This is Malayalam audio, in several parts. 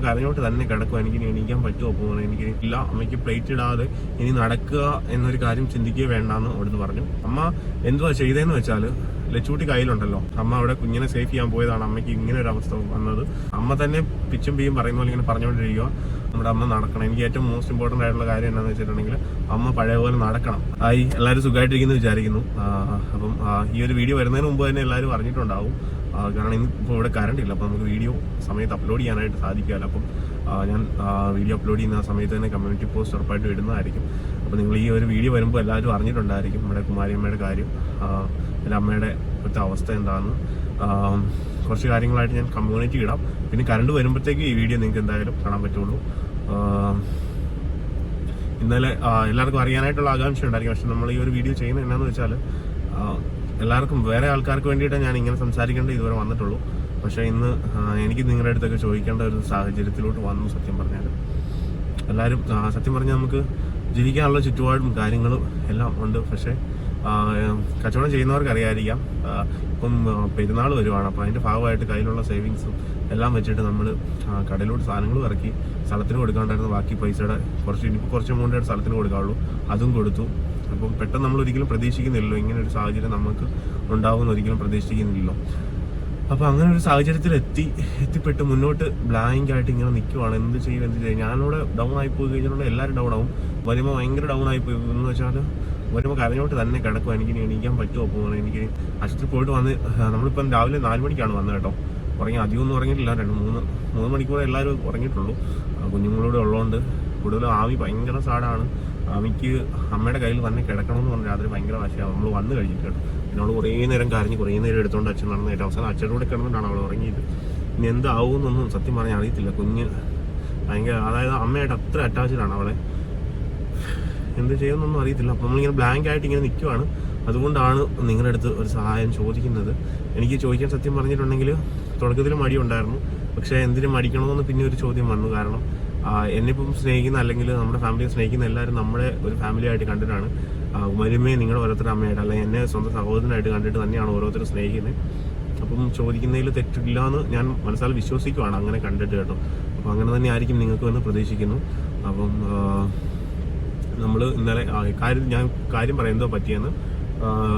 അമ്മ കരഞ്ഞോട്ട് തന്നെ കിടക്കും എനിക്ക് എണീക്കാൻ പറ്റുമോ പോകുന്നത്? എനിക്ക് ഇല്ല. അമ്മയ്ക്ക് പ്ലേറ്റ് ഇടാതെ ഇനി നടക്കുക എന്നൊരു കാര്യം ചിന്തിക്കുക വേണ്ടെന്ന് അവിടുന്ന് പറഞ്ഞു. അമ്മ എന്തുവാ ചെയ്തതെന്ന് വെച്ചാൽ ലച്ചൂട്ടി കയ്യിലുണ്ടല്ലോ. അമ്മ അവിടെ കുഞ്ഞിനെ സേഫ് ചെയ്യാൻ പോയതാണ്. അമ്മയ്ക്ക് ഇങ്ങനെ ഒരു അവസ്ഥ വന്നത്. അമ്മ തന്നെ പിച്ചും പിയും പറയുന്ന പോലെ ഇങ്ങനെ പറഞ്ഞുകൊണ്ടിരിക്കുക നമ്മുടെ അമ്മ നടക്കണം. എനിക്ക് ഏറ്റവും മോസ്റ്റ് ഇമ്പോർട്ടന്റ് ആയിട്ടുള്ള കാര്യം എന്താണെന്ന് വെച്ചിട്ടുണ്ടെങ്കിൽ അമ്മ പഴയ പോലെ നടക്കണം. ആയി എല്ലാവരും സുഖമായിട്ടിരിക്കുന്നു വിചാരിക്കുന്നു. അപ്പം ഈ ഒരു വീഡിയോ വരുന്നതിന് മുമ്പ് തന്നെ എല്ലാവരും അറിഞ്ഞിട്ടുണ്ടാവും. കാരണം ഇന്ന് ഇപ്പോൾ ഇവിടെ കറണ്ട് ഇല്ല. അപ്പോൾ നമുക്ക് വീഡിയോ സമയത്ത് അപ്ലോഡ് ചെയ്യാനായിട്ട് സാധിക്കില്ല അപ്പം ഞാൻ വീഡിയോ അപ്ലോഡ് ചെയ്യുന്ന സമയത്ത് തന്നെ കമ്മ്യൂണിറ്റി പോസ്റ്റ് ഉറപ്പായിട്ട് ഇടുന്നതായിരിക്കും. അപ്പോൾ നിങ്ങൾ ഈ ഒരു വീഡിയോ വരുമ്പോൾ എല്ലാവരും അറിഞ്ഞിട്ടുണ്ടായിരിക്കും നമ്മുടെ കുമാരിയമ്മയുടെ കാര്യം അല്ല അമ്മയുടെ ഇപ്പോഴത്തെ അവസ്ഥ എന്താണെന്ന് കുറച്ച് കാര്യങ്ങളായിട്ട് ഞാൻ കമ്മ്യൂണിറ്റി ഇടാം. പിന്നെ കറണ്ട് വരുമ്പോഴത്തേക്ക് ഈ വീഡിയോ നിങ്ങൾക്ക് എന്തായാലും കാണാൻ പറ്റുള്ളൂ. ഇന്നലെ എല്ലാവർക്കും അറിയാനായിട്ടുള്ള ആകാംക്ഷ ഉണ്ടായിരിക്കും പക്ഷെ നമ്മൾ ഈ ഒരു വീഡിയോ ചെയ്യുന്നത് എന്നാന്ന് വെച്ചാൽ എല്ലാവർക്കും വേറെ ആൾക്കാർക്ക് വേണ്ടിയിട്ട് ഞാൻ ഇങ്ങനെ സംസാരിക്കേണ്ട ഇതുവരെ വന്നിട്ടുള്ളൂ. പക്ഷേ ഇന്ന് എനിക്ക് നിങ്ങളുടെ അടുത്തൊക്കെ ചോദിക്കേണ്ട ഒരു സാഹചര്യത്തിലോട്ട് വന്നു സത്യം പറഞ്ഞാൽ. എല്ലാവരും സത്യം പറഞ്ഞാൽ നമുക്ക് ജീവിക്കാനുള്ള ചുറ്റുപാടും കാര്യങ്ങളും എല്ലാം ഉണ്ട്. പക്ഷേ കച്ചവടം ചെയ്യുന്നവർക്ക് അറിയാതിരിക്കാം. ഇപ്പം പെരുന്നാൾ വരുവാണ്. അപ്പോൾ അതിന്റെ ഭാഗമായിട്ട് കയ്യിലുള്ള സേവിങ്സും എല്ലാം വെച്ചിട്ട് നമ്മൾ കടയിലോട്ട് സാധനങ്ങൾ ഇറക്കി സ്ഥലത്തിന് കൊടുക്കാണ്ടായിരുന്നു. ബാക്കി പൈസയുടെ കുറച്ച് ഇനിയിപ്പോൾ കുറച്ച് എമൗണ്ടായിട്ട് സ്ഥലത്തിന് കൊടുക്കാവുള്ളൂ. അതും കൊടുത്തു. അപ്പം പെട്ടെന്ന് നമ്മൾ ഒരിക്കലും പ്രതീക്ഷിക്കുന്നില്ലല്ലോ. ഇങ്ങനെ ഒരു സാഹചര്യം നമുക്ക് ഉണ്ടാവുമെന്ന് ഒരിക്കലും പ്രതീക്ഷിക്കുന്നില്ലല്ലോ. അപ്പൊ അങ്ങനെ ഒരു സാഹചര്യത്തിൽ എത്തി എത്തിപ്പെട്ട് മുന്നോട്ട് ബ്ലാങ്ക് ആയിട്ട് ഇങ്ങനെ നിൽക്കുവാണ് എന്ത് ചെയ്യും എന്ത് ചെയ്യും? ഞാനിവിടെ ഡൗൺ ആയി പോയി കഴിഞ്ഞിട്ടുണ്ടെങ്കിൽ എല്ലാവരും ഡൗൺ ആവും. വരുമ്പോൾ ഭയങ്കര ഡൗൺ ആയി പോയി. എന്ന് വെച്ചാൽ വരുമ്പോൾ കരഞ്ഞോട്ട് തന്നെ കിടക്കും എനിക്ക് എണീക്കാൻ പറ്റുമോ പോകണം എനിക്ക് ആശുപത്രി പോയിട്ട് വന്ന് നമ്മളിപ്പം രാവിലെ നാല് മണിക്കാണ് വന്നത് കേട്ടോ. ഉറങ്ങി അധികമൊന്നും ഉറങ്ങിയിട്ടില്ല. രണ്ട് മൂന്ന് മൂന്ന് മണിക്കൂർ എല്ലാവരും ഉറങ്ങിയിട്ടുള്ളൂ. കുഞ്ഞുങ്ങളോട് ഉള്ളതുകൊണ്ട് കൂടുതലും ആവി ഭയങ്കര സാടാണ് ആമിക്ക് അമ്മയുടെ കയ്യിൽ തന്നെ കിടക്കണമെന്ന് പറഞ്ഞ് രാത്രി ഭയങ്കര വാശിയാണ് നമ്മൾ വന്നു കഴിഞ്ഞിട്ട് പിന്നെ കുറേ നേരം കരഞ്ഞ് കുറേ നേരം എടുത്തുകൊണ്ട് അച്ഛൻ നടന്നേറ്റ് അവസാനം അച്ഛന്റെ കൂടെ കിടന്നിട്ടാണ് അവൾ ഉറങ്ങിയത്. ഇനി എന്താവുമെന്നൊന്നും സത്യം പറഞ്ഞാൽ അറിയത്തില്ല. കുഞ്ഞ് ഭയങ്കര അതായത് അമ്മയായിട്ട് അത്ര അറ്റാച്ച്ഡാണ് അവളെ. എന്ത് ചെയ്യുമെന്നൊന്നും അറിയത്തില്ല. അപ്പം നമ്മളിങ്ങനെ ബ്ലാങ്ക് ആയിട്ട് ഇങ്ങനെ നിൽക്കുവാണ് അതുകൊണ്ടാണ് നിങ്ങളുടെ അടുത്ത് ഒരു സഹായം ചോദിക്കുന്നത്. എനിക്ക് ചോദിക്കാൻ സത്യം പറഞ്ഞിട്ടുണ്ടെങ്കിൽ തുടക്കത്തിൽ മടിയുണ്ടായിരുന്നു പക്ഷേ എന്തിനും മടിക്കണമെന്ന് പിന്നെ ഒരു ചോദ്യം വന്നു. കാരണം ആ, എന്നെയിപ്പം സ്നേഹിക്കുന്ന അല്ലെങ്കിൽ നമ്മുടെ ഫാമിലിയെ സ്നേഹിക്കുന്ന എല്ലാവരും നമ്മുടെ ഒരു ഫാമിലിയായിട്ട് കണ്ടിട്ടാണ്. മരുമയെ നിങ്ങളുടെ ഓരോരുത്തരുടെ അമ്മയായിട്ട് അല്ലെങ്കിൽ എന്നെ സ്വന്തം സഹോദരനായിട്ട് കണ്ടിട്ട് തന്നെയാണ് ഓരോരുത്തരും സ്നേഹിക്കുന്നത് അപ്പം ചോദിക്കുന്നതിൽ തെറ്റില്ല എന്ന് ഞാൻ മനസ്സാൽ വിശ്വസിക്കുവാണ് അങ്ങനെ കണ്ടിട്ട് കേട്ടോ. അപ്പം അങ്ങനെ തന്നെ ആയിരിക്കും നിങ്ങൾക്ക് എന്ന് പ്രതീക്ഷിക്കുന്നു. അപ്പം നമ്മൾ ഇന്നലെ കാര്യം ഞാൻ കാര്യം പറയുന്നതോ പറ്റിയെന്ന്.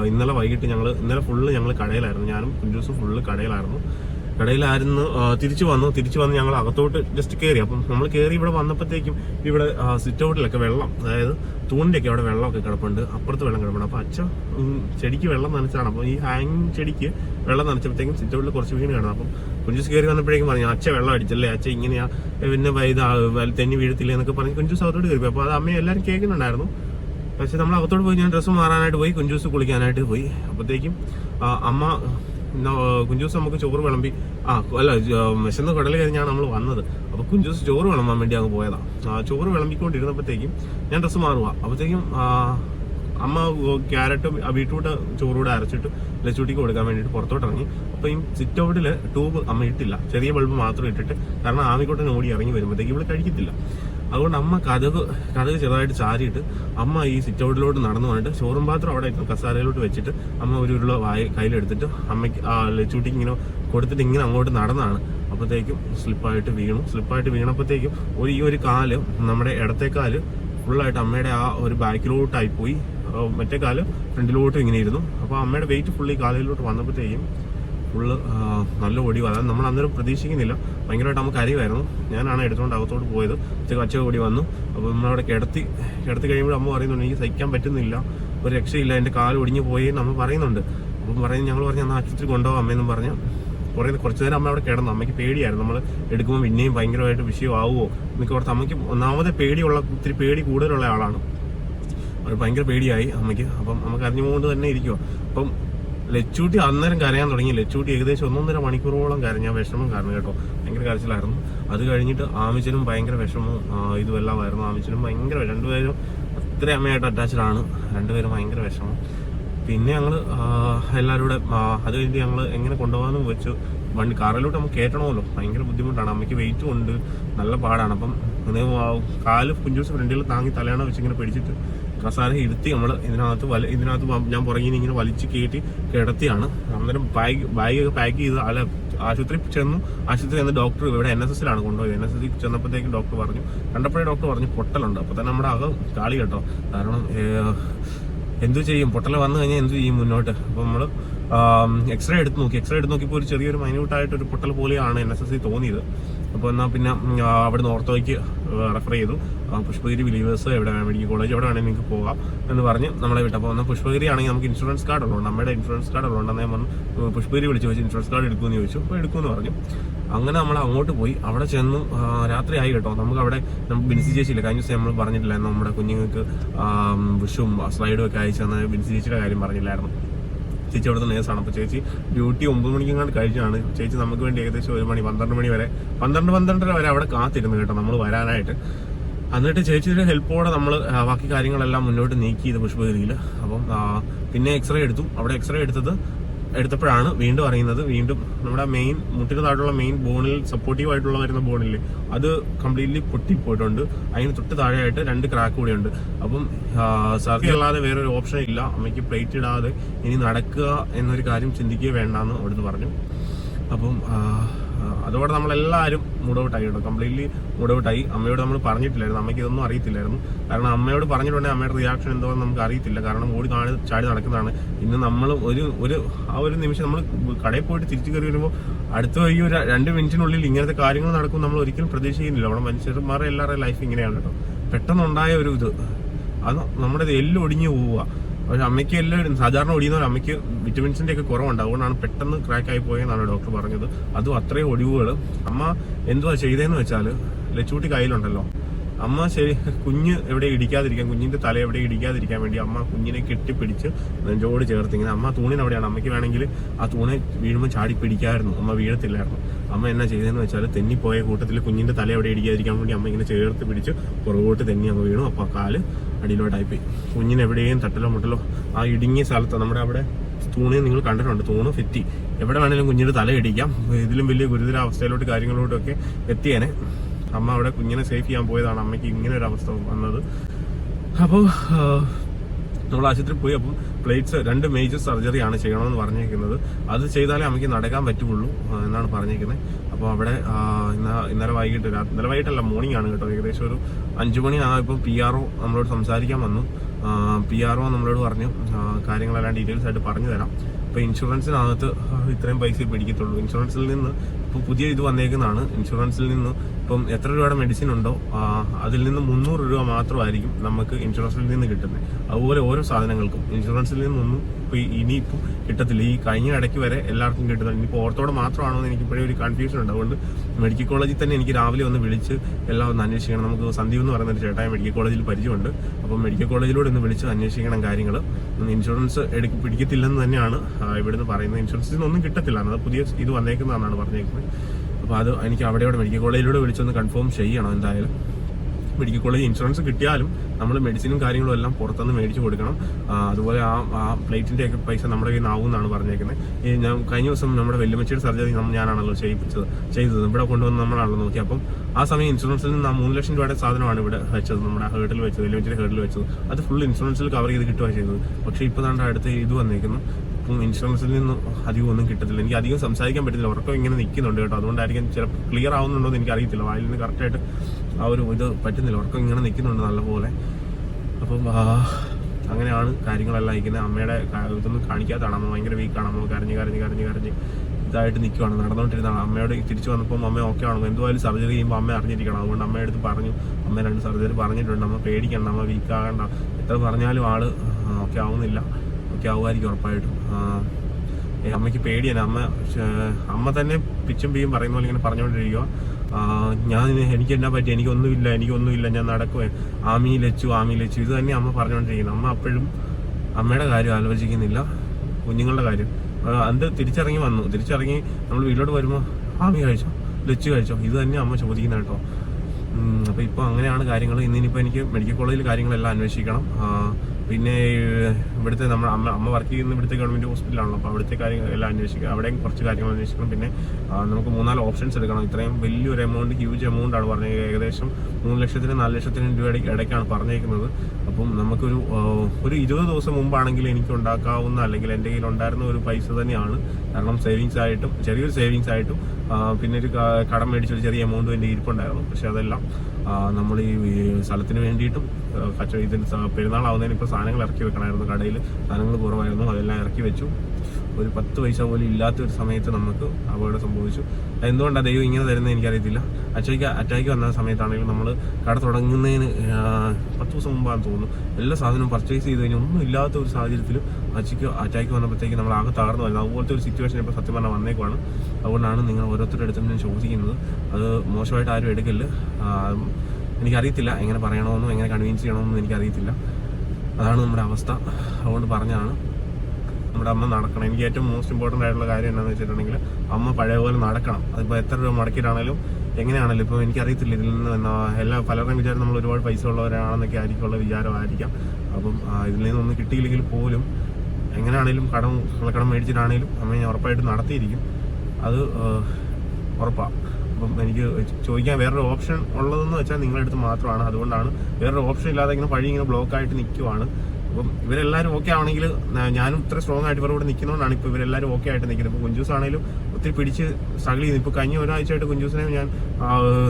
ഇന്നലെ വൈകിട്ട് ഞങ്ങൾ ഇന്നലെ ഫുള്ള് ഞങ്ങൾ കടയിലായിരുന്നു. ഞാനും കുഞ്ചൂസും ഫുള്ള് കടയിലായിരുന്നു. കടയിലായിരുന്നു തിരിച്ചു വന്നു. തിരിച്ചു വന്ന് ഞങ്ങൾ അകത്തോട്ട് ജസ്റ്റ് കയറി അപ്പം നമ്മൾ കയറി ഇവിടെ വന്നപ്പോഴത്തേക്കും ഇവിടെ സിറ്റ് ഔട്ടിലൊക്കെ വെള്ളം അതായത് തൂണിന്റെയൊക്കെ അവിടെ വെള്ളമൊക്കെ കിടപ്പുണ്ട്. അപ്പുറത്ത് വെള്ളം കിടപ്പുണ്ട്. അപ്പോൾ അച്ഛൻ ചെടിക്ക് വെള്ളം നനച്ചാണ്. അപ്പോൾ ഈ ഹാങ് ചെടിക്ക് വെള്ളം നനച്ചപ്പോഴത്തേക്കും സിറ്റ് ഔട്ടിൽ കുറച്ച് വീണ് കിടന്നു. അപ്പം കുഞ്ചുസ് കയറി വന്നപ്പോഴേക്കും പറഞ്ഞു അച്ഛ വെള്ളം അടിച്ചല്ലേ? അച്ഛ ഇങ്ങനെയാ ഏ, പിന്നെ വൈദ തെന്നി വീഴത്തില്ലേ? എന്നൊക്കെ പറഞ്ഞ് കുഞ്ചുസ് അകത്തോട്ട് കയറി അപ്പോൾ അത് അമ്മയെ എല്ലാവരും കേൾക്കുന്നുണ്ടായിരുന്നു. പക്ഷേ നമ്മൾ അകത്തോട്ട് പോയി ഞാൻ ഡ്രസ്സ് മാറാനായിട്ട് പോയി. കുഞ്ചൂസ് കുളിക്കാനായിട്ട് പോയി. അപ്പോഴത്തേക്കും അമ്മ കുഞ്ചൂസ് നമുക്ക് ചോറ് വിളമ്പി ആ അല്ല മെഷന്ന് കടൽ കഴിഞ്ഞാണ് നമ്മൾ വന്നത്. അപ്പൊ കുഞ്ചൂസ് ചോറ് വിളമ്പാൻ വേണ്ടി അങ്ങ് പോയതാ. ആ, ചോറ് വിളമ്പിക്കൊണ്ടിരുന്നപ്പോഴത്തേക്കും ഞാൻ ഡ്രസ്സ് മാറുക അപ്പോഴത്തേക്കും അമ്മ ക്യാരറ്റ് ബീട്രൂട്ട് ചോറൂടെ അരച്ചിട്ട് ലച്ചൂട്ടിക്ക് കൊടുക്കാൻ വേണ്ടിയിട്ട് പുറത്തോട്ട് ഇറങ്ങി അപ്പൊ ഈ സിറ്റ് ഔട്ടിൽ ട്യൂബ് അമ്മ ഇട്ടില്ല. ചെറിയ ബൾബ് മാത്രം ഇട്ടിട്ട് കാരണം ആമിക്കോട്ടൻ ഓടി ഇറങ്ങി വരുമ്പോഴത്തേക്ക് ഇവിടെ കഴിക്കത്തില്ല. അതുകൊണ്ട് അമ്മ കഥക് കഥക് ചെറുതായിട്ട് ചാരിയിട്ട് അമ്മ ഈ സിറ്റ് ഔട്ടിലോട്ട് നടന്നു വന്നിട്ട് ചോറും പാത്രം അവിടെ കസാരയിലോട്ട് വെച്ചിട്ട് അമ്മ ഒരു ഉരുള വായ കയ്യിലെടുത്തിട്ട് അമ്മയ്ക്ക് ആ ലച്ചൂട്ടിക്ക് ഇങ്ങനെ കൊടുത്തിട്ട് ഇങ്ങനെ അങ്ങോട്ട് നടന്നാണ്. അപ്പോഴത്തേക്കും സ്ലിപ്പായിട്ട് വീണു. സ്ലിപ്പായിട്ട് വീണപ്പോഴത്തേക്കും ഒരു ഈ ഒരു കാൽ നമ്മുടെ ഇടത്തെ കാൽ ഫുള്ളായിട്ട് അമ്മയുടെ ആ ഒരു ബാക്കിലോട്ടായി പോയി മറ്റേ കാൽ ഫ്രണ്ടിലോട്ടും ഇങ്ങനെ ഇരുന്നു. അപ്പോൾ അമ്മയുടെ വെയിറ്റ് ഫുള്ളി കാലിലോട്ട് വന്നപ്പോഴത്തേക്കും ഫുള്ള് നല്ല ഒടിവ്. അതായത് നമ്മൾ അന്നേരം പ്രതീക്ഷിക്കുന്നില്ല. ഭയങ്കരമായിട്ട് നമുക്ക് അരിവായിരുന്നു. ഞാനാണ് എടുത്തുകൊണ്ട് അകത്തോട്ട് പോയത്. ഉച്ചയ്ക്ക് അച്ഛ ഓടി വന്നു. അപ്പോൾ നമ്മളവിടെ കിടത്തി കിടത്തി കഴിയുമ്പോൾ അമ്മ പറയുന്നുണ്ട് എനിക്ക് സഹിക്കാൻ പറ്റുന്നില്ല. ഒരു രക്ഷയില്ല. എന്റെ കാൽ ഒടിഞ്ഞു പോയി അമ്മ പറയുന്നുണ്ട്. അപ്പം പറയുന്നത് ഞങ്ങൾ പറഞ്ഞു എന്നാൽ ആശുപത്രി കൊണ്ടുപോകാം അമ്മയെന്നും പറഞ്ഞ്. കുറേ കുറച്ച് നേരം അമ്മ അവിടെ കിടന്നു. അമ്മയ്ക്ക് പേടിയായിരുന്നു. നമ്മൾ എടുക്കുമ്പോൾ പിന്നെയും ഭയങ്കരമായിട്ട് വിഷയമാവുമോ എന്നൊക്കെ ഓർത്ത് അമ്മയ്ക്ക് ഒന്നാമത് പേടിയുള്ള ഒത്തിരി പേടി കൂടുതലുള്ള ആളാണ്. ഭയങ്കര പേടിയായി അമ്മയ്ക്ക്. അപ്പം നമുക്ക് അറിഞ്ഞുകൊണ്ട് തന്നെ ഇരിക്കുക അപ്പം ലച്ചൂട്ടി അന്നേരം കരയാൻ തുടങ്ങി. ലച്ചൂട്ടി ഏകദേശം ഒന്നൊന്നര മണിക്കൂറോളം കരഞ്ഞ വിഷമം കാരണം കേട്ടോ. ഭയങ്കര കരച്ചിലായിരുന്നു. അത് കഴിഞ്ഞിട്ട് ആമിച്ചനും ഭയങ്കര വിഷമവും ഇതുമെല്ലാം ഇതും എല്ലാമായിരുന്നു ആമിച്ചനും ഭയങ്കര രണ്ടുപേരും അത്ര അമ്മയായിട്ട് അറ്റാച്ച്ഡാണ് രണ്ടുപേരും ഭയങ്കര വിഷമം. പിന്നെ ഞങ്ങൾ എല്ലാവരും കൂടെ അത് കഴിഞ്ഞ് ഞങ്ങൾ എങ്ങനെ കൊണ്ടുപോകാമെന്ന് വെച്ചു. വണ്ടി കാറിലോട്ട് നമുക്ക് കയറ്റണമല്ലോ. ഭയങ്കര ബുദ്ധിമുട്ടാണ്. അമ്മയ്ക്ക് വെയിറ്റും ഉണ്ട്. നല്ല പാടാണ്. അപ്പം കാൽ കുഞ്ചൂസ് ഫ്രണ്ടിൽ താങ്ങി തലയാണ വെച്ച് ഇങ്ങനെ പിടിച്ചിട്ട് കസാര ഇരുത്തി നമ്മൾ ഇതിനകത്ത് വല ഇതിനകത്ത് ഞാൻ പുറകിൽ ഇങ്ങനെ വലിച്ചു കയറ്റി കിടത്തിയാണ്. അന്നേരം ബാഗ് ബാഗ് പാക്ക് ചെയ്ത് അല്ല ആശുപത്രി ചെന്നു. ആശുപത്രി ചെന്ന് ഡോക്ടർ ഇവിടെ എൻ എസ് എസിലാണ് കൊണ്ടുപോയത്. എൻ എസ് എസിൽ ചെന്നപ്പോഴത്തേക്കും ഡോക്ടർ പറഞ്ഞു. കണ്ടപ്പോഴേ ഡോക്ടർ പറഞ്ഞു പൊട്ടലുണ്ട്. അപ്പോൾ തന്നെ നമ്മുടെ അകം കാളി കേട്ടോ. കാരണം എന്തു ചെയ്യും? പൊട്ടൽ വന്നു കഴിഞ്ഞാൽ എന്തു ചെയ്യും മുന്നോട്ട്? അപ്പോൾ നമ്മൾ എക്സ്റേ എടുത്ത് നോക്കി. എക്സ്റേ എടുത്ത് നോക്കിയപ്പോൾ ഒരു ചെറിയൊരു മൈന്യൂട്ടായിട്ട് ഒരു പൊട്ടൽ പോലെയാണ് എൻ എസ് എസ് സി തോന്നിയത്. അപ്പോൾ എന്നാൽ പിന്നെ അവിടെ ഓർത്തോയ്ക്ക് റെഫർ ചെയ്തു. പുഷ്പഗിരി ബിലീവേഴ്സ് എവിടെ മെഡിക്കൽ കോളേജ് എവിടെ വേണമെങ്കിൽ നിങ്ങൾക്ക് പോകാം എന്ന് പറഞ്ഞ് നമ്മളെ വിട്ടു. അപ്പോൾ എന്നാൽ പുഷ്പഗിരി ആണെങ്കിൽ നമുക്ക് ഇൻഷുറൻസ് കാർഡ് ഉള്ളതുകൊണ്ട് നമ്മുടെ ഇൻഷുറൻസ് കാർഡ് ഉള്ളതുകൊണ്ട് ഞാൻ പറഞ്ഞു പുഷ്പഗിരി വിളിച്ച് ചോദിച്ചു ഇൻഷുറൻസ് കാർഡ് എടുക്കുമെന്ന് ചോദിച്ചു. അപ്പോൾ എടുക്കുമെന്ന് പറഞ്ഞു. അങ്ങനെ നമ്മൾ അങ്ങോട്ട് പോയി. അവിടെ ചെന്നു രാത്രിയായി കേട്ടോ. നമുക്ക് അവിടെ നമുക്ക് ബിൻസി ചേച്ചിയില്ല. കഴിഞ്ഞ ദിവസം നമ്മൾ പറഞ്ഞിട്ടില്ലായിരുന്നു. നമ്മുടെ കുഞ്ഞുങ്ങൾക്ക് വിഷും സ്ലൈഡും ഒക്കെ അയച്ചു തന്ന ബിൻസി ചേച്ചിയുടെ കാര്യം പറഞ്ഞില്ലായിരുന്നു. ചേച്ചി അവിടുത്തെ നേഴ്സാണ് അപ്പോൾ ചേച്ചി ഡ്യൂട്ടി ഒമ്പത് മണിക്കെങ്ങാണ്ട് കഴിച്ചാണ് ചേച്ചി നമുക്ക് വേണ്ടി ഏകദേശം ഒരു മണി പന്ത്രണ്ട് മണി വരെ പന്ത്രണ്ട് പന്ത്രണ്ടര വരെ അവിടെ കാത്തിരുന്നു കേട്ടോ നമ്മൾ വരാനായിട്ട്. എന്നിട്ട് ചേച്ചിയുടെ ഹെൽപ്പോടെ നമ്മൾ ബാക്കി കാര്യങ്ങളെല്ലാം മുന്നോട്ട് നീക്കി ഇത് പുഷ്പഗതിയിൽ. അപ്പം പിന്നെ എക്സ്റേ എടുത്തു. അവിടെ എക്സ്റേ എടുത്തത് എടുത്തപ്പോഴാണ് വീണ്ടും അറിയുന്നത്. വീണ്ടും നമ്മുടെ മെയിൻ മുട്ടിന് താഴെയുള്ള മെയിൻ ബോണിൽ സപ്പോർട്ടീവ് ആയിട്ടുള്ള വരുന്ന ബോണിൽ അത് കംപ്ലീറ്റ്ലി പൊട്ടിപ്പോയിട്ടുണ്ട്. അതിന് തൊട്ട് താഴെയായിട്ട് രണ്ട് ക്രാക്ക് കൂടെ ഉണ്ട് അപ്പം സർജറി അല്ലാതെ വേറൊരു ഓപ്ഷൻ ഇല്ല. അമ്മയ്ക്ക് പ്ലേറ്റ് ഇടാതെ ഇനി നടക്കുക എന്നൊരു കാര്യം ചിന്തിക്കുക വേണ്ടെന്ന് അവിടുന്ന് പറഞ്ഞു. അപ്പം അതോടെ നമ്മളെല്ലാവരും മൂടൗട്ടായി കേട്ടോ. കംപ്ലീറ്റ്ലി മൂടൗട്ടായി. അമ്മയോട് നമ്മൾ പറഞ്ഞിട്ടില്ലായിരുന്നു. അമ്മയ്ക്ക് ഇതൊന്നും അറിയത്തില്ലായിരുന്നു. കാരണം അമ്മയോട് പറഞ്ഞിട്ടുണ്ടെങ്കിൽ അമ്മയുടെ റിയാക്ഷൻ എന്തോന്ന് നമുക്ക് അറിയത്തില്ല. കാരണം ഓടി കാണി ചാടി നടക്കുന്നതാണ്. ഇന്ന് നമ്മൾ ഒരു ഒരു ആ ഒരു നിമിഷം നമ്മൾ കടയിൽ പോയിട്ട് തിരിച്ചു കയറി വരുമ്പോൾ അടുത്ത ഈ ഒരു രണ്ട് മിനിറ്റിനുള്ളിൽ ഇങ്ങനത്തെ കാര്യങ്ങൾ നടക്കും നമ്മൾ ഒരിക്കലും പ്രതീക്ഷിക്കുന്നില്ല. നമ്മുടെ മനുഷ്യന്മാരുടെ എല്ലാവരുടെയും ലൈഫ് ഇങ്ങനെയാണ് കേട്ടോ. പെട്ടെന്നുണ്ടായ ഒരു ഇത്. അത് നമ്മുടെ എല്ലാം ഒടിഞ്ഞു പോവുക. പക്ഷെ അമ്മയ്ക്ക് എല്ലാവരും സാധാരണ ഒടിയുന്ന ഒരു അമ്മയ്ക്ക് വിറ്റമിൻസിന്റെ ഒക്കെ കുറവുണ്ട്. അതുകൊണ്ടാണ് പെട്ടെന്ന് ക്രാക്ക് ആയി പോയെന്നാണ് ഡോക്ടർ പറഞ്ഞത്. അതും അത്രയും ഒടിവുകൾ അമ്മ എന്തുവാ ചെയ്തതെന്ന് വെച്ചാൽ ലച്ചൂട്ടി കയ്യിലുണ്ടല്ലോ. അമ്മ ശരി കുഞ്ഞ് എവിടെ ഇടിക്കാതിരിക്കാൻ കുഞ്ഞിന്റെ തല എവിടെ ഇടിക്കാതിരിക്കാൻ വേണ്ടി അമ്മ കുഞ്ഞിനെ കെട്ടിപ്പിടിച്ച് നെഞ്ചോട് ചേർത്ത് ഇങ്ങനെ അമ്മ തൂണിന് അവിടെയാണ്. അമ്മയ്ക്ക് വേണമെങ്കിൽ ആ തൂണെ വീഴുമ്പോൾ ചാടി പിടിക്കായിരുന്നു അമ്മ വീഴത്തില്ലായിരുന്നു. അമ്മ എന്നാ ചെയ്തതെന്ന് വെച്ചാൽ തെന്നിപ്പോയ കൂട്ടത്തിൽ കുഞ്ഞിന്റെ തല എവിടെ ഇടിക്കാതിരിക്കാൻ വേണ്ടി അമ്മ ഇങ്ങനെ ചേർത്ത് പിടിച്ച് പുറകോട്ട് തെന്നി അമ്മ വീണു. അപ്പോൾ കാൽ അടിയിലോട്ടായി പോയി കുഞ്ഞിന് എവിടെയും തട്ടലോ മുട്ടലോ ആ ഇടുങ്ങിയ സ്ഥലത്ത് നമ്മുടെ അവിടെ തൂണ് നിങ്ങൾ കണ്ടിട്ടുണ്ട്. തൂണ് ഫിറ്റി എവിടെ വേണമെങ്കിലും കുഞ്ഞിന്റെ തല ഇടിക്കാം. ഇതിലും വലിയ ഗുരുതരാവസ്ഥയിലോട്ട് കാര്യങ്ങളിലോട്ടൊക്കെ എത്തിയേനെ. അമ്മ അവിടെ കുഞ്ഞിനെ സേഫ് ചെയ്യാൻ പോയതാണ് അമ്മയ്ക്ക് ഇങ്ങനെ ഒരു അവസ്ഥ വന്നത്. അപ്പോൾ നമ്മൾ ആശുപത്രിയിൽ പോയി അപ്പം പ്ലേറ്റ്സ് രണ്ട് മേജർ സർജറിയാണ് ചെയ്യണമെന്ന് പറഞ്ഞേക്കുന്നത് അത് ചെയ്താലേ അമ്മയ്ക്ക് നടക്കാൻ പറ്റുള്ളൂ എന്നാണ് പറഞ്ഞേക്കുന്നത് അപ്പോൾ അവിടെ ഇന്ന ഇന്നലെ വൈകിട്ട് ഇന്നലെ വൈകിട്ടല്ല മോർണിംഗ് ആണ് കേട്ടോ. ഏകദേശം ഒരു അഞ്ചു മണി ആയപ്പോൾ പി ആർ ഒ നമ്മളോട് സംസാരിക്കാൻ വന്നു. പി ആർ ഒ നമ്മളോട് പറഞ്ഞു കാര്യങ്ങളെല്ലാം ഡീറ്റെയിൽസ് ആയിട്ട് പറഞ്ഞു തരാം. ഇപ്പോൾ ഇൻഷുറൻസിനകത്ത് ഇത്രയും പൈസ പിടിക്കത്തുള്ളൂ. ഇൻഷുറൻസിൽ നിന്ന് ഇപ്പോൾ പുതിയ ഇത് വന്നേക്കുന്നതാണ്. ഇൻഷുറൻസിൽ നിന്ന് ഇപ്പം എത്ര രൂപയുടെ മെഡിസിൻ ഉണ്ടോ അതിൽ നിന്ന് മുന്നൂറ് രൂപ മാത്രമായിരിക്കും നമുക്ക് ഇൻഷുറൻസിൽ നിന്ന് കിട്ടുന്നത് അതുപോലെ ഓരോ സാധനങ്ങൾക്കും ഇൻഷുറൻസിൽ നിന്നൊന്നും ഇപ്പം ഇനിയിപ്പം കിട്ടത്തില്ല. ഈ കഴിഞ്ഞ ഇടയ്ക്ക് വരെ എല്ലാവർക്കും കിട്ടുന്നുണ്ട് ഇനിയിപ്പോൾ ഓർത്തോടെ മാത്രമാണോ എന്ന് എനിക്ക് ഇപ്പോഴേ ഒരു കൺഫ്യൂഷൻ ഉണ്ട്. അതുകൊണ്ട് മെഡിക്കൽ കോളേജിൽ തന്നെ എനിക്ക് രാവിലെ ഒന്ന് വിളിച്ച് എല്ലാം ഒന്ന് അന്വേഷിക്കണം. നമുക്ക് സന്ദീപ് എന്ന് പറയുന്ന ഒരു ചേട്ടായ മെഡിക്കൽ കോളേജിൽ പരിചയമുണ്ട്. അപ്പം മെഡിക്കൽ കോളേജിലൂടെ ഒന്ന് വിളിച്ച് അന്വേഷിക്കണം കാര്യങ്ങൾ ഇൻഷുറൻസ് എടുക്ക് പിടിക്കത്തില്ലെന്ന് തന്നെയാണ് ഇവിടുന്ന് പറയുന്നത്. ഇൻഷുറൻസിൽ നിന്നൊന്നും കിട്ടത്തില്ല. പുതിയ ഇത് വന്നേക്കുന്നതാണ് പറഞ്ഞേക്കുന്നത്. അപ്പോൾ അത് എനിക്ക് അവിടെയോടെ മെഡിക്കൽ കോളേജിലൂടെ വിളിച്ചൊന്ന് കൺഫേം ചെയ്യണം എന്തായാലും. മെഡിക്കൽ കോളേജ് ഇൻഷുറൻസ് കിട്ടിയാലും നമ്മൾ മെഡിസിനും കാര്യങ്ങളും എല്ലാം പുറത്തുനിന്ന് മേടിച്ച് കൊടുക്കണം. അതുപോലെ ആ ആ പ്ലേറ്റിന്റെ ഒക്കെ പൈസ നമ്മുടെ കയ്യിൽ നിന്നാവും എന്നാണ് പറഞ്ഞേക്കുന്നത് ഈ ഞാൻ കഴിഞ്ഞ ദിവസം നമ്മുടെ വെല്ലുമച്ചിയുടെ സർജറി ഞാനാണല്ലോ ചെയ്യിപ്പിച്ചത് ചെയ്തത്. ഇവിടെ കൊണ്ടുവന്ന് നമ്മളാണല്ലോ നോക്കി. അപ്പം ആ സമയം ഇൻഷുറൻസിൽ നിന്ന് ആ മൂന്ന് ലക്ഷം രൂപയുടെ സാധനമാണ് ഇവിടെ വെച്ചത്. നമ്മുടെ ഹേർട്ടിൽ വെച്ചത് വെല്ലുമച്ചിയുടെ ഹേർട്ടിൽ വെച്ചത്. അത് ഫുൾ ഇൻഷുറൻസിൽ കവർ ചെയ്ത് കിട്ടുകയാണ് ചെയ്തത്. പക്ഷേ ഇപ്പോൾ നമ്മുടെ അടുത്ത് ഇത് വന്നേക്കുന്നു. ഇപ്പം ഇൻഷുറൻസിൽ നിന്ന് അധികം ഒന്നും കിട്ടത്തില്ല. എനിക്ക് അധികം സംസാരിക്കാൻ പറ്റില്ല ഉറക്കം ഇങ്ങനെ നിൽക്കുന്നുണ്ട് കേട്ടോ. അതുകൊണ്ടായിരിക്കും ചിലപ്പോൾ ക്ലിയർ ആവുന്നുണ്ടോ എന്ന് എനിക്ക് അറിയത്തില്ല വായിൽ നിന്ന് കറക്റ്റായിട്ട് ആ ഒരു ഇത് പറ്റുന്നില്ല. ഉറക്കം ഇങ്ങനെ നിൽക്കുന്നുണ്ട് നല്ലപോലെ. അപ്പം അങ്ങനെയാണ് കാര്യങ്ങളെല്ലാം ഇരിക്കുന്നത്. അമ്മയുടെ ഇതൊന്നും കാണിക്കാത്തതാണ് ഭയങ്കര വീക്കാണ് അമ്മ കരഞ്ഞ് കരഞ്ഞ് കരഞ്ഞ് കരഞ്ഞ് ഇതായിട്ട് നിൽക്കുവാണ്. നടന്നുകൊണ്ടിരുന്നതാണ്. അമ്മയോട് തിരിച്ചു വന്നപ്പോൾ അമ്മ ഓക്കെ ആണോ എന്തുമായാലും സർജറി ചെയ്യുമ്പോൾ അമ്മ അറിഞ്ഞിരിക്കണം. അതുകൊണ്ട് അമ്മയുടെ അടുത്ത് പറഞ്ഞു. അമ്മ രണ്ട് സർജറി പറഞ്ഞിട്ടുണ്ട്. അമ്മ പേടിക്കണ്ട. അമ്മ വീക്കാകണ്ട എത്ര പറഞ്ഞാലും ആൾ ഓക്കെ ആവുന്നില്ല. ഓക്കെ ആവുമായിരിക്കും ഉറപ്പായിട്ടും. അമ്മയ്ക്ക് പേടിയാണ് അമ്മ അമ്മ തന്നെ പിച്ചും പിയും പറയുന്ന പോലെ ഇങ്ങനെ പറഞ്ഞുകൊണ്ടിരിക്കുക ഞാൻ എനിക്ക് എന്നാ പറ്റി? എനിക്കൊന്നുമില്ല എനിക്കൊന്നുമില്ല ഞാൻ നടക്കുവേ. ആമി ലച്ചു ആമി ലച്ചു. ഇത് തന്നെ അമ്മ പറഞ്ഞുകൊണ്ടിരിക്കുന്നത്. അമ്മ അപ്പോഴും അമ്മയുടെ കാര്യം ആലോചിക്കുന്നില്ല. കുഞ്ഞുങ്ങളുടെ കാര്യം. അത് തിരിച്ചിറങ്ങി വന്നു. തിരിച്ചിറങ്ങി നമ്മൾ വീട്ടിലോട്ട് വരുമ്പോൾ ആമി കഴിച്ചോ? ലച്ചു കഴിച്ചോ? ഇത് തന്നെ അമ്മ ചോദിക്കുന്ന കേട്ടോ. അപ്പോൾ ഇപ്പോൾ ഇപ്പൊ അങ്ങനെയാണ് കാര്യങ്ങൾ ഇന്നിനിപ്പോൾ എനിക്ക് മെഡിക്കൽ കോളേജിൽ കാര്യങ്ങളെല്ലാം അന്വേഷിക്കണം. പിന്നെ ഇവിടുത്തെ നമ്മൾ അമ്മ അമ്മ വർക്ക് ചെയ്യുന്ന ഇവിടുത്തെ ഗവൺമെന്റ് ഹോസ്പിറ്റലാണല്ലോ അപ്പോൾ അവിടുത്തെ കാര്യങ്ങൾ എല്ലാം അന്വേഷിക്കുക. അവിടെയും കുറച്ച് കാര്യങ്ങൾ അന്വേഷിക്കണം. പിന്നെ നമുക്ക് മൂന്നാൽ ഓപ്ഷൻസ് എടുക്കണം. ഇത്രയും വലിയൊരു എമൗണ്ട് ഹ്യൂജ് എമൗണ്ട് ആണ് പറഞ്ഞത്. ഏകദേശം മൂന്ന് ലക്ഷത്തിന് നാല് ലക്ഷത്തിന് രൂപ ഇടയ്ക്ക് ഇടയ്ക്കാണ് പറഞ്ഞേക്കുന്നത്. അപ്പം നമുക്കൊരു ഒരു ഇരുപത് ദിവസം മുമ്പാണെങ്കിൽ എനിക്ക് ഉണ്ടാക്കാവുന്ന അല്ലെങ്കിൽ എന്റെ കയ്യിൽ ഉണ്ടായിരുന്ന ഒരു പൈസ തന്നെയാണ്. കാരണം സേവിങ്സ് ആയിട്ടും ചെറിയൊരു സേവിങ്സ് ആയിട്ടും പിന്നെ ഒരു കടം മേടിച്ചൊരു ചെറിയ എമൗണ്ട് എന്റെ ഇരിപ്പുണ്ടായിരുന്നു പക്ഷെ അതെല്ലാം നമ്മൾ ഈ സ്ഥലത്തിന് വേണ്ടിയിട്ടും കച്ച ഇതിന് പെരുന്നാളാവുന്നതിന് ഇപ്പോൾ സാധനങ്ങൾ ഇറക്കി വെക്കണമായിരുന്നു. കടയിൽ സാധനങ്ങൾ കുറവായിരുന്നു. അതെല്ലാം ഇറക്കി വെച്ചു. ഒരു പത്ത് പൈസ പോലും ഇല്ലാത്ത ഒരു സമയത്ത് നമുക്ക് അപകടം സംഭവിച്ചു. എന്തുകൊണ്ടാണ് ദൈവം ഇങ്ങനെ തരുന്നത് എനിക്കറിയത്തില്ല. അച്ചയ്ക്ക് അറ്റാക്ക് വന്ന സമയത്താണെങ്കിലും നമ്മൾ കട തുടങ്ങുന്നതിന് പത്ത് ദിവസം മുമ്പാണെന്ന് തോന്നുന്നു. എല്ലാ സാധനവും പർച്ചേസ് ചെയ്ത് കഴിഞ്ഞാൽ ഒന്നും ഇല്ലാത്ത ഒരു സാഹചര്യത്തിലും അച്ചയ്ക്ക് അറ്റാക്ക് വന്നപ്പോഴത്തേക്ക് നമ്മൾ ആകെ തകർന്നു വരുന്നത് അതുപോലത്തെ ഒരു സിറ്റുവേഷൻ ഇപ്പോൾ സത്യം പറഞ്ഞാൽ വന്നേക്കുവാണ്. അതുകൊണ്ടാണ് നിങ്ങൾ ഓരോരുത്തരുടെ അടുത്തും ഞാൻ ചോദിക്കുന്നത്. അത് മോശമായിട്ട് ആരും എടുക്കല്ല്. എനിക്കറിയത്തില്ല. എങ്ങനെ പറയണമെന്നും എങ്ങനെ കൺവിൻസ് ചെയ്യണമെന്നും എനിക്കറിയത്തില്ല. അതാണ് നമ്മുടെ അവസ്ഥ. അതുകൊണ്ട് പറഞ്ഞതാണ്. നമ്മുടെ അമ്മ നടക്കണം. എനിക്ക് ഏറ്റവും മോസ്റ്റ് ഇമ്പോർട്ടന്റ് ആയിട്ടുള്ള കാര്യം എന്താണെന്ന് വെച്ചിട്ടുണ്ടെങ്കിൽ അമ്മ പഴയ പോലെ നടക്കണം. അതിപ്പോൾ എത്ര രൂപ മുടക്കിയിട്ടാണെങ്കിലും എങ്ങനെയാണല്ലോ ഇപ്പോൾ എനിക്കറിയത്തില്ല ഇതിൽ നിന്ന് എന്നാ എല്ലാ പലരുടെയും വിചാരം നമ്മൾ ഒരുപാട് പൈസ ഉള്ളവരാണെന്നൊക്കെ ആയിരിക്കുള്ള വിചാരമായിരിക്കാം. അപ്പം ഇതിൽ നിന്നൊന്നും കിട്ടിയില്ലെങ്കിൽ പോലും എങ്ങനെയാണെങ്കിലും കടം കടം മേടിച്ചിട്ടാണെങ്കിലും അമ്മ ഞാൻ ഉറപ്പായിട്ട് നടത്തിയിരിക്കും. അത് ഉറപ്പാണ് അപ്പം എനിക്ക് ചോദിക്കാൻ വേറൊരു ഓപ്ഷൻ ഉള്ളതെന്ന് വെച്ചാൽ നിങ്ങളുടെ അടുത്ത് മാത്രമാണ്. അതുകൊണ്ടാണ് വേറൊരു ഓപ്ഷൻ ഇല്ലാതെ ഇങ്ങനെ വഴി ഇങ്ങനെ ബ്ലോക്കായിട്ട് നിൽക്കുവാണ് അപ്പം ഇവരെല്ലാവരും ഓക്കെ ആണെങ്കിൽ ഞാനും ഇത്ര സ്ട്രോങ് ആയിട്ട് ഇവരോട് നിൽക്കുന്നതുകൊണ്ടാണ് ഇപ്പോൾ ഇവരെല്ലാവരും ഓക്കെ ആയിട്ട് നിൽക്കുന്നത്. ഇപ്പോൾ കുഞ്ചൂസ് ആണെങ്കിലും ഒത്തിരി പിടിച്ച് സ്ട്രഗിൾ ചെയ്യുന്നു ഇപ്പോൾ കഴിഞ്ഞ ഒരാഴ്ചയായിട്ട് കുഞ്ചൂസിനെ ഞാൻ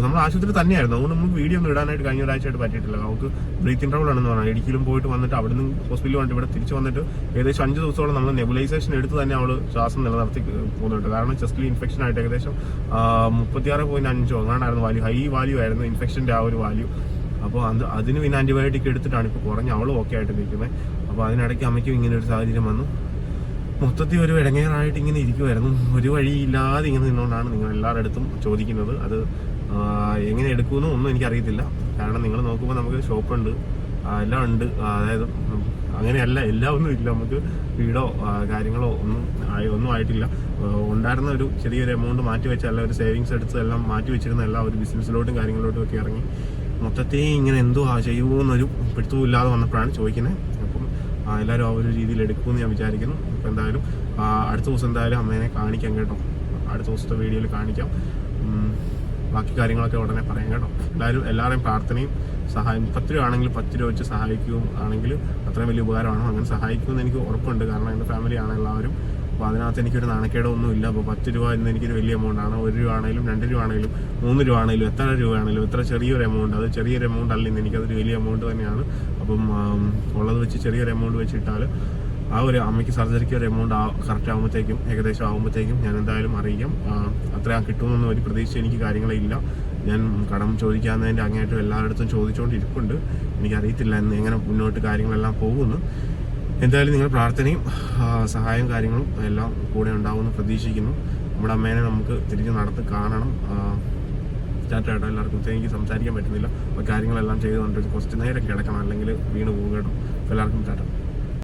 നമ്മൾ ആശുപത്രി തന്നെയായിരുന്നു. അതുകൊണ്ട് നമുക്ക് വീഡിയോ ഒന്നും ഇടാനായിട്ട് കഴിഞ്ഞ ഒരാഴ്ചയായിട്ട് പറ്റിയിട്ടില്ല. നമുക്ക് ബ്രീത്തിങ് ട്രബിൾ ആണെന്ന് പറഞ്ഞാൽ ഇടുക്കിയിലും പോയിട്ട് വന്നിട്ട് അവിടെ നിന്ന് ഹോസ്പിറ്റലിൽ വന്നിട്ട് ഇവിടെ തിരിച്ച് വന്നിട്ട് ഏകദേശം അഞ്ച് ദിവസത്തോളം നമ്മൾ നെബുലൈസേഷൻ എടുത്ത് തന്നെ അവൾ ശ്വാസം നിലനിർത്തി പോകുന്നുണ്ട്. കാരണം ചെസ്റ്റിൽ ഇൻഫെക്ഷൻ ആയിട്ട് ഏകദേശം മുപ്പത്തിയാറ് പോയിന്റ് അഞ്ചോ അങ്ങാണ്ടായിരുന്നു വാല്യൂ ഹൈ വാല്യൂ ആയിരുന്നു ഇൻഫെക്ഷന്റെ ആ ഒരു വാല്യൂ അപ്പോൾ അത് അതിന് പിന്നെ ആന്റിബയോട്ടിക് എടുത്തിട്ടാണ് ഇപ്പോൾ കുറഞ്ഞ അവൾ ഓക്കെ ആയിട്ട് നിൽക്കുന്നത്. അപ്പോൾ അതിനിടയ്ക്ക് അമ്മയ്ക്കും ഇങ്ങനെ ഒരു സാഹചര്യം വന്നു. മൊത്തത്തിൽ ഒരു ഇടങ്ങേറായിട്ട് ഇങ്ങനെ ഇരിക്കുമായിരുന്നു ഒരു വഴിയില്ലാതെ ഇങ്ങനെ നിന്നുകൊണ്ടാണ് നിങ്ങൾ എല്ലാവരുടെ ചോദിക്കുന്നത്. അത് എങ്ങനെ എടുക്കുമെന്നും ഒന്നും എനിക്കറിയത്തില്ല. കാരണം നിങ്ങൾ നോക്കുമ്പോൾ നമുക്ക് ഷോപ്പുണ്ട് എല്ലാം ഉണ്ട്. അതായത് അങ്ങനെയല്ല എല്ലാം ഒന്നും ഇല്ല. നമുക്ക് വീടോ കാര്യങ്ങളോ ഒന്നും ആയി ഒന്നും ആയിട്ടില്ല. ഉണ്ടായിരുന്ന ഒരു ചെറിയൊരു എമൗണ്ട് മാറ്റി വെച്ച ഒരു സേവിങ്സ് എടുത്ത് എല്ലാം മാറ്റി വെച്ചിരുന്ന എല്ലാം ഒരു ബിസിനസ്സിലോട്ടും കാര്യങ്ങളിലോട്ടും ഒക്കെ ഇറങ്ങി. മൊത്തത്തിൽ ഇങ്ങനെ എന്തോ ചെയ്യുമെന്നൊരു പിടുത്തവും ഇല്ലാതെ വന്നപ്പോഴാണ് ചോദിക്കുന്നത്. അപ്പം എല്ലാവരും ആ ഒരു രീതിയിൽ എടുക്കുമെന്ന് ഞാൻ വിചാരിക്കുന്നു. അപ്പം എന്തായാലും അടുത്ത ദിവസം എന്തായാലും അമ്മേനെ കാണിക്കാം കേട്ടോ. അടുത്ത ദിവസത്തെ വീഡിയോയിൽ കാണിക്കാം. ബാക്കി കാര്യങ്ങളൊക്കെ ഉടനെ പറയാം കേട്ടോ. എല്ലാവരും എല്ലാവരുടെയും പ്രാർത്ഥനയും സഹായം പത്ത് രൂപ ആണെങ്കിൽ പത്ത് രൂപ വെച്ച് സഹായിക്കും ആണെങ്കിൽ അത്രയും വലിയ ഉപകാരമാണ്? അങ്ങനെ സഹായിക്കുമെന്ന് എനിക്ക് ഉറപ്പുണ്ട്. കാരണം എന്റെ ഫാമിലിയാണ് എല്ലാവരും അപ്പോൾ അതിനകത്ത് എനിക്കൊരു നാണക്കേടൊന്നും ഇല്ല. അപ്പോൾ പത്ത് രൂപ എന്ന് എനിക്കൊരു വലിയ എമൗണ്ട് ആണ്. ഒരു രൂപ ആണെങ്കിലും രണ്ട് രൂപ ആണെങ്കിലും മൂന്ന് രൂപ ആണെങ്കിലും എത്ര രൂപ ആണെങ്കിലും എത്ര ചെറിയൊരു എമൗണ്ട് അത് ചെറിയൊരു എമൗണ്ട് അല്ലെങ്കിൽ എനിക്കതൊരു വലിയ എമൗണ്ട് തന്നെയാണ്. അപ്പം ഉള്ളത് വെച്ച് ചെറിയൊരു എമൗണ്ട് വെച്ചിട്ടാൽ ആ ഒരു അമ്മയ്ക്ക് സർജറിക്ക് ഒരു എമൗണ്ട് കറക്റ്റ് ആകുമ്പോഴത്തേക്കും ഏകദേശം ആകുമ്പോഴത്തേക്കും ഞാൻ എന്തായാലും അറിയിക്കാം. ആ, അത്രയും കിട്ടുമെന്നൊന്നും ഒരു പ്രതീക്ഷ എനിക്ക് കാര്യങ്ങളില്ല ഞാൻ കടം ചോദിക്കാവുന്നതിന്റെ അങ്ങേയറ്റം എല്ലായിടത്തും ചോദിച്ചുകൊണ്ടിരിക്കുന്നുണ്ട് എനിക്കറിയത്തില്ല എന്ന് എങ്ങനെ മുന്നോട്ട് കാര്യങ്ങളെല്ലാം പോകുന്നു. എന്തായാലും നിങ്ങൾ പ്രാർത്ഥനയും സഹായവും കാര്യങ്ങളും എല്ലാം കൂടെ ഉണ്ടാവുമെന്ന് പ്രതീക്ഷിക്കുന്നു. നമ്മുടെ അമ്മേനെ നമുക്ക് തിരിച്ച് നടത്ത് കാണണം. ചാറ്റായിട്ടോ എല്ലാവർക്കും എനിക്ക് സംസാരിക്കാൻ പറ്റുന്നില്ല. അപ്പോൾ കാര്യങ്ങളെല്ലാം ചെയ്തുകൊണ്ട് കുറച്ച് നേരം കിടക്കണം. അല്ലെങ്കിൽ വീണ് പോകും എല്ലാവർക്കും ടാറ്റ